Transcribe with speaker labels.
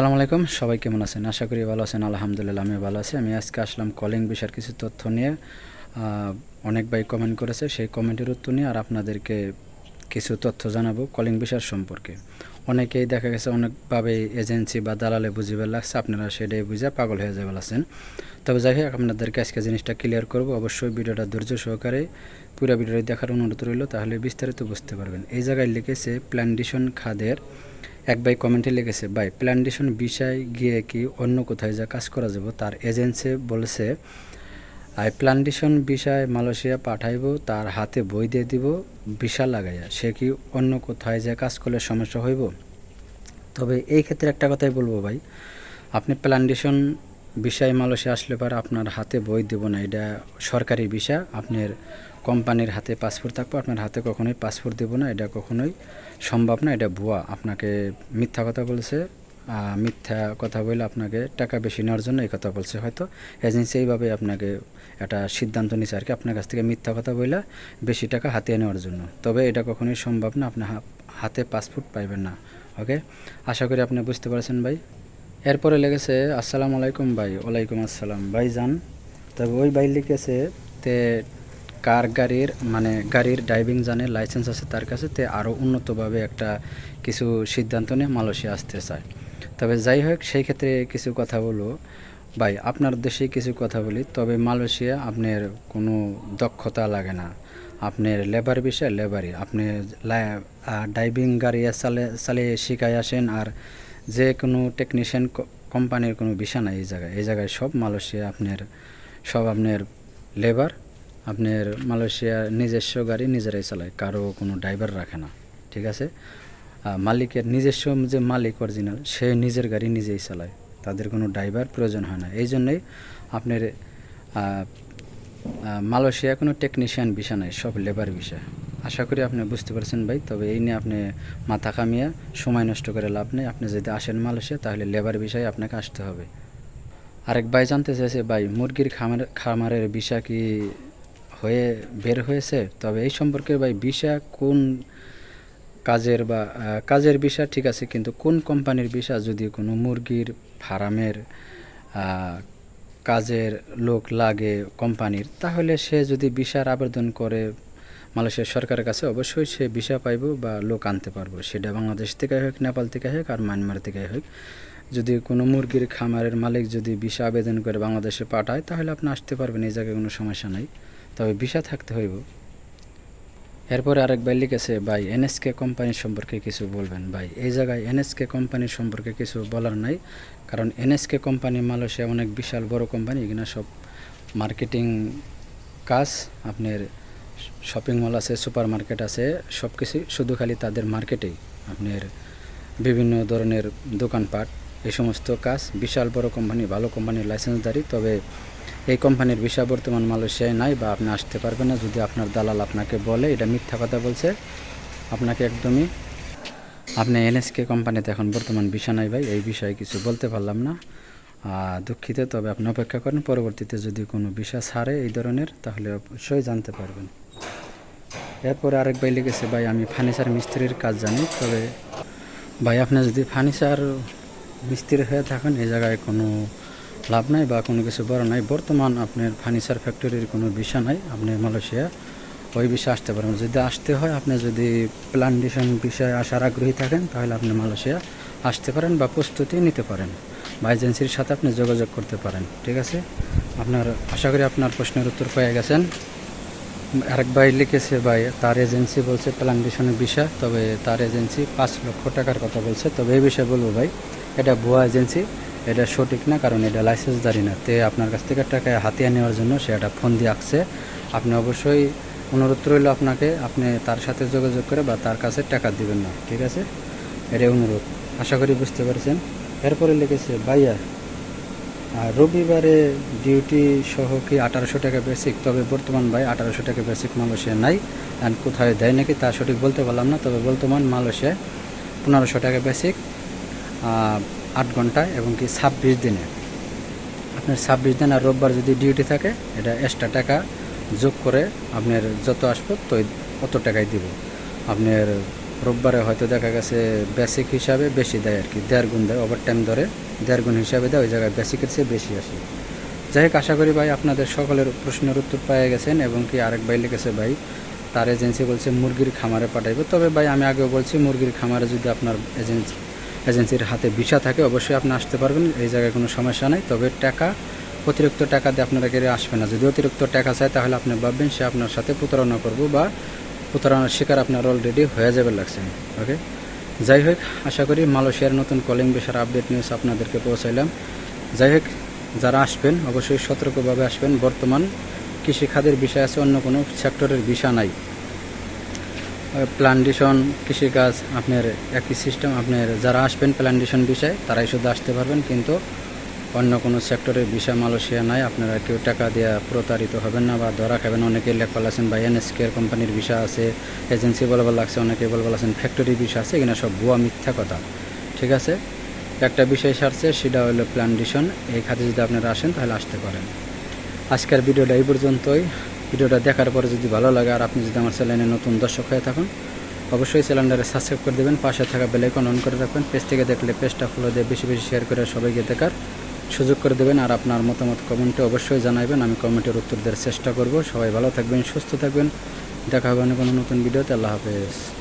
Speaker 1: আসসালামু আলাইকুম, সবাই কেমন আছেন? আশা করি ভালো আছেন, আলহামদুলিল্লাহ আমি ভালো আছি। আমি আজকে আসলাম কলিং বিষয়ের কিছু তথ্য নিয়ে। অনেক ভাই কমেন্ট করেছে, সেই কমেন্টের উত্তর নিয়ে আর আপনাদেরকে কিছু তথ্য জানাব কলিং বিষয়ের সম্পর্কে। অনেকেই দেখা গেছে অনেকভাবে এজেন্সি বা দালালে বুঝিবার লাগছে, আপনারা সেটাই বুঝে পাগল হয়ে যাবে আছেন তবে যাই হোক, আপনাদেরকে আজকে জিনিসটা ক্লিয়ার করব। অবশ্যই ভিডিওটা ধৈর্য সহকারে পুরো ভিডিওটি দেখার অনুরোধ রইল, তাহলে বিস্তারিত বুঝতে পারবেন। এই জায়গায় লিখেছে প্ল্যান্টেশন খাদের এক ভাই কমেন্টে লিখেছে, ভাই, প্ল্যান্টেশন বিষয় গিয়ে কি অন্য কোথায় যা কাজ করা যাব? তার এজেন্সি বলেছে, আই, প্ল্যান্টেশন বিষয় মালয়েশিয়া পাঠাইব, তার হাতে বই দিয়ে দিব বিশাল লাগাইয়া। সে কি অন্য কোথায় যে কাজ করলে সমস্যা হইব? তবে এই ক্ষেত্রে একটা কথাই বলব ভাই, আপনি প্ল্যান্টেশন বিষয় মালয়েশিয়া আসলে পর আপনার হাতে বই দেব না, এটা সরকারি বিষয়, আপনার কোম্পানির হাতে পাসপোর্ট থাকবে, আপনার হাতে কখনোই পাসপোর্ট দেব না, এটা কখনোই সম্ভব না, এটা ভুয়া। আপনাকে মিথ্যা কথা বলছে মিথ্যা কথা বলে আপনাকে টাকা বেশি নেওয়ার জন্য এই কথা বলছে। হয়তো এজেন্সি এইভাবে আপনাকে একটা সিদ্ধান্ত নিচ্ছে আর কি, আপনার কাছ থেকে মিথ্যা কথা বলে বেশি টাকা হাতিয়ে নেওয়ার জন্য। তবে এটা কখনোই সম্ভব না, আপনি হাতে পাসপোর্ট পাইবেন না, ওকে? আশা করি আপনি বুঝতে পারছেন ভাই। এরপরে লেগেছে, আসসালামু আলাইকুম ভাই, ওয়ালাইকুম আসসালাম ভাই যান তবে ওই ভাই লিখেছে, তে কার গাড়ির মানে গাড়ির ড্রাইভিং জানে লাইসেন্স আছে তার কাছে, তে আরও উন্নতভাবে একটা কিছু সিদ্ধান্ত নিয়ে মালয়েশিয়া আসতে চায়। তবে যাই হোক, সেই ক্ষেত্রে কিছু কথা বলব। ভাই, আপনার দেশে কিছু কথা বলি। তবে মালয়েশিয়া আপনার কোনো দক্ষতা লাগে না। আপনার লেবার বিষয় লেবারই আপনি ড্রাইভিং গাড়ি চালে, চালিয়ে শিখাই আসেন আর যে কোনো টেকনিশিয়ান কোম্পানির কোনো বিষয় নাই এই জায়গায়। এই জায়গায় সব মালয়েশিয়া আপনার, সব আপনার লেবার আপনার মালয়েশিয়ার নিজস্ব গাড়ি নিজেরাই চালায়, কারও কোনো ড্রাইভার রাখে না, ঠিক আছে? মালিকের নিজস্ব যে মালিক অরিজিনাল, সে নিজের গাড়ি নিজেই চালায়, তাদের কোনো ড্রাইভার প্রয়োজন হয় না। এই জন্যই আপনার মালয়েশিয়া কোনো টেকনিশিয়ান বিষয় নাই, সব লেবার বিষয় আশা করি আপনি বুঝতে পারছেন ভাই, তবে এই নিয়ে আপনি মাথা কামিয়ে সময় নষ্ট করে লাভ নেই। আপনি যদি আসেন মালয়েশিয়া, তাহলে লেবার বিষয়ে আপনাকে আসতে হবে। আরেক ভাই জানতে চাইছে ভাই, মুরগির খামার খামারের বিষয় কি হয়ে বের হয়েছে, তবে এই সম্পর্কে ভাই বিষয় কোন কাজের বা কাজের বিষয় ঠিক আছে, কিন্তু কোন কোম্পানির বিষয় যদি কোনো মুরগির ফার্মের কাজের লোক লাগে কোম্পানির, তাহলে সে যদি বিষার আবেদন করে মালয়েশিয়ার সরকারের কাছে, অবশ্যই সে ভিসা পাইব বা লোক আনতে পারব। সেটা বাংলাদেশ থেকে হোক, নেপাল থেকে হোক, আর মায়ানমার থেকে হোক। যদি কোনো মুরগির খামারের মালিক যদি ভিসা আবেদন করে বাংলাদেশে পাঠায়, তাহলে আপনি আসতে পারবেন, এই জায়গায় কোনো সমস্যা নাই। তবে ভিসা থাকতে হইব। এরপরে আরেক ভাই লিখেছে, ভাই, এনএসকে কোম্পানির সম্পর্কে কিছু বলবেন। ভাই, এই জায়গায় এনএসকে কোম্পানির সম্পর্কে কিছু বলার নাই, কারণ এনএসকে কোম্পানি মালয়েশিয়া অনেক বিশাল বড় কোম্পানি, এখানে সব মার্কেটিং কাজ, আপনার শপিং মল আছে সুপার মার্কেট আছে, সব কিছু, শুধু খালি তাদের মার্কেটেই, আপনার বিভিন্ন ধরনের দোকানপাট, এই সমস্ত কাজ, বিশাল বড় কোম্পানি, ভালো কোম্পানির লাইসেন্সদারি তবে এই কোম্পানির বিষয় বর্তমান মালয়েশিয়ায় নাই বা আপনি আসতে পারবেন না, যদি আপনার দালাল আপনাকে বলে, এটা মিথ্যা কথা বলছে। আপনাকে একদমই, আপনি এনএসকে কোম্পানিতে এখন বর্তমান বিষয় নাই ভাই, এই বিষয়ে কিছু বলতে পারলাম না। দুঃখিত, তবে আপনি অপেক্ষা করেন, পরবর্তীতে যদি কোনো বিষয় ছাড়ে এই ধরনের, তাহলে অবশ্যই জানতে পারবেন। এরপরে আরেক ভাই লিখেছে, ভাই, আমি ফার্নিচার মিস্ত্রির কাজ জানি, তবে ভাই, আপনি যদি ফার্নিচার মিস্ত্রি হয়ে থাকেন এই জায়গায় কোনো লাভ নাই বা কোনো কিছু বড় নাই। বর্তমান আপনার ফার্নিচার ফ্যাক্টরির কোনো বিষয় নাই। আপনি মালয়েশিয়া, ওই বিষয়ে আসতে পারেন যদি আসতে হয়, আপনি যদি প্ল্যান্টেশন বিষয়ে আসার আগ্রহী থাকেন, তাহলে আপনি মালয়েশিয়া আসতে পারেন বা প্রস্তুতি নিতে পারেন বা এজেন্সির সাথে আপনি যোগাযোগ করতে পারেন। ঠিক আছে? আপনার, আশা করি আপনার প্রশ্নের উত্তর পেয়ে গেছেন। আরেক ভাই লিখেছে, ভাই, তার এজেন্সি বলছে প্ল্যান্টেশনের বিষয়, তবে তার এজেন্সি পাঁচ লক্ষ টাকার কথা বলছে। তবে এই বিষয়ে বলব ভাই, এটা ভুয়া এজেন্সি। এটা সঠিক না, কারণ এটা লাইসেন্সদারি না। তে আপনার কাছ থেকে টাকা হাতিয়ে নেওয়ার জন্য সে একটা ফোন দিয়ে আসছে আপনি অবশ্যই অনুরোধ রইল আপনাকে, আপনি তার সাথে যোগাযোগ করে বা তার কাছে টাকা দিবেন না, ঠিক আছে? এটা অনুরোধ। আশা করি বুঝতে পারছেন। এরপরে লিখেছে, ভাইয়া আর রবিবারে ডিউটি সহ কি আঠারোশো টাকা বেসিক তবে বর্তমান ভাই আঠারোশো টাকা বেসিক মালয়েশিয়া নাই। অ্যান্ড কোথায় দেয় নাকি তা সঠিক বলতে পারলাম না। তবে বর্তমান মালয়েশিয়ায় পনেরোশো টাকা বেসিক আট ঘন্টায় এবং কি ছাব্বিশ দিনে। আপনার ছাব্বিশ দিন আর রোববার যদি ডিউটি থাকে, এটা এক্সট্রা টাকা যোগ করে আপনার যত আসব তো অত টাকাই দিব। আপনার রোববারে হয়তো দেখা গেছে বেসিক হিসাবে বেশি দেয় আর কি, দেড় গুণ দেয় ওভার টাইম ধরে দেড় গুণ হিসাবে দেয়, ওই জায়গায় বেসিকের চেয়ে বেশি আসে। যাই হোক, আশা করি ভাই আপনাদের সকলের প্রশ্নের উত্তর পেয়ে গেছেন এবং কি আরেক ভাই লিখেছে, ভাই, তার এজেন্সি বলছে মুরগির খামারে পাঠাইবে। তবে ভাই, আমি আগেও বলছি, মুরগির খামারে যদি আপনার এজেন্সি এজেন্সির হাতে ভিসা থাকে, অবশ্যই আপনি আসতে পারবেন, এই জায়গায় কোনো সমস্যা নাই। তবে টাকা, অতিরিক্ত টাকা দিয়ে আপনারা কেড়ে আসবে না। যদি অতিরিক্ত টাকা চায়, তাহলে আপনি ভাববেন সে আপনার সাথে প্রতারণা করব বা প্রতারণার শিকার আপনার অলরেডি হয়ে যাবে লাগছে। ওকে যাই হোক, আশা করি মালয়েশিয়ার নতুন কলিং বিষয়ের আপডেট নিউজ আপনাদেরকে পৌঁছাইলাম। যাই হোক, যারা আসবেন, অবশ্যই সতর্কভাবে আসবেন। বর্তমান কৃষিখাতের বিষয় আছে, অন্য কোনো সেক্টরের বিষয় নাই। প্লান্টেশন কৃষিকাজ আপনার একই সিস্টেম আপনার যারা আসবেন প্লান্টেশন বিষয়ে, তারাই শুধু আসতে পারবেন, কিন্তু অন্য কোনো সেক্টরের বিষয় মালয়েশিয়া নাই, আপনারা কেউ টাকা দিয়ে প্রতারিত হবেন না বা ধরা খাবেন। অনেকে লেখা আছেন বা এনএসকের কোম্পানির বিষয় আছে এজেন্সি বলবার লাগছে অনেকে বলবার আছেন ফ্যাক্টরি বিষয় আছে এখানে সব ভুয়া, মিথ্যা কথা। ঠিক আছে? একটা বিষয় সারছে, সেটা হলো প্লান্টেশন এই খাতে যদি আপনারা আসেন, তাহলে আসতে পারেন। আজকের ভিডিওটা এই পর্যন্তই। ভিডিওটা দেখার পরে যদি ভালো লাগে আর আপনি যদি আমার চ্যানেলে নতুন দর্শক হয়ে থাকুন, অবশ্যই চ্যানেলটাকে সাবস্ক্রাইব করে দেবেন, পাশে থাকা বেলাইকন অন করে রাখবেন। পেজ থেকে দেখলে পেজটা ফলো দিয়ে বেশি বেশি শেয়ার করে সবাইকে দেখার সুযোগ করে দেবেন। আর আপনার মতামত কমেন্টে অবশ্যই জানাবেন আমি কমেন্টের উত্তর দেওয়ার চেষ্টা করব। সবাই ভালো থাকবেন, সুস্থ থাকবেন। দেখা হবে অন্য কোনো নতুন ভিডিওতে। আল্লাহ হাফেজ।